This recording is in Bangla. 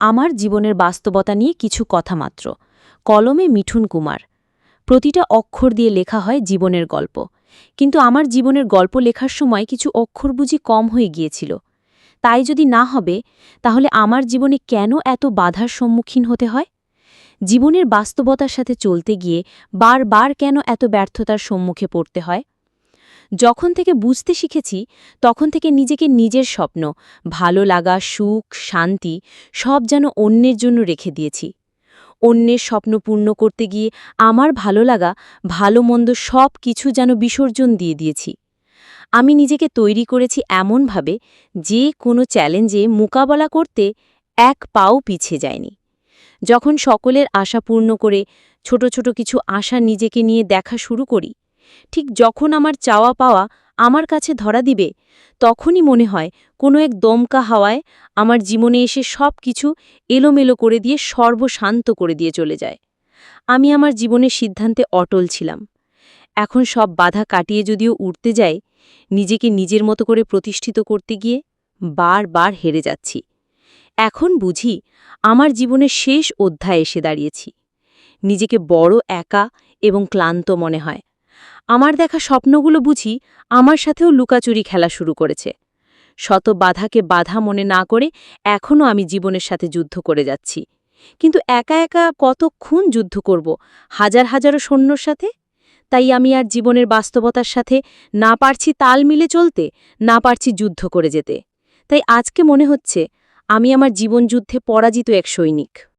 আমার জীবনের বাস্তবতা নিয়ে কিছু কথা মাত্র। কলমে মিঠুন কুমার। প্রতিটা অক্ষর দিয়ে লেখা হয় জীবনের গল্প। কিন্তু আমার জীবনের গল্প লেখার সময় কিছু অক্ষর বুঝি কম হয়ে গিয়েছিল। তাই যদি না হবে, তাহলে আমার জীবনে কেন এত বাধার সম্মুখীন হতে হয়? জীবনের বাস্তবতার সাথে চলতে গিয়ে বারবার কেন এত ব্যর্থতার সম্মুখে পড়তে হয়? যখন থেকে বুঝতে শিখেছি, তখন থেকে নিজেকে নিজের স্বপ্ন, ভালো লাগা, সুখ, শান্তি, সব যেন অন্যের জন্য রেখে দিয়েছি। অন্যের স্বপ্ন পূর্ণ করতে গিয়ে আমার ভালো লাগা, ভালো মন্দ সব কিছু যেন বিসর্জন দিয়ে দিয়েছি। আমি নিজেকে তৈরি করেছি এমনভাবে, যে কোনো চ্যালেঞ্জে মোকাবেলা করতে এক পাও পিছিয়ে যায়নি। যখন সকলের আশা পূর্ণ করে, ছোট ছোট কিছু আশা নিজেকে নিয়ে দেখা শুরু করি ঠিক যখন আমার চাওয়া পাওয়া আমার কাছে ধরা দিবে, তখনই মনে হয় কোনো এক দমকা হাওয়ায় আমার জীবনে এসে সব কিছু এলোমেলো করে দিয়ে সর্বশান্ত করে দিয়ে চলে যায়। আমি আমার জীবনের সিদ্ধান্তে অটল ছিলাম। এখন সব বাধা কাটিয়ে যদিও উঠতে যাই, নিজেকে নিজের মতো করে প্রতিষ্ঠিত করতে গিয়ে বারবার হেরে যাচ্ছি। এখন বুঝি আমার জীবনের শেষ অধ্যায় এসে দাঁড়িয়েছি। নিজেকে বড়, একা এবং ক্লান্ত মনে হয়। আমার দেখা স্বপ্নগুলো বুঝি আমার সাথেও লুকাচুরি খেলা শুরু করেছে। শত বাধাকে বাধা মনে না করে এখনও আমি জীবনের সাথে যুদ্ধ করে যাচ্ছি। কিন্তু একা একা কতক্ষণ যুদ্ধ করব? হাজার হাজারো সৈন্যর সাথে? তাই আমি আর জীবনের বাস্তবতার সাথে না পারছি তাল মিলে চলতে, না পারছি যুদ্ধ করে যেতে। তাই আজকে মনে হচ্ছে আমি আমার জীবনযুদ্ধে পরাজিত এক সৈনিক।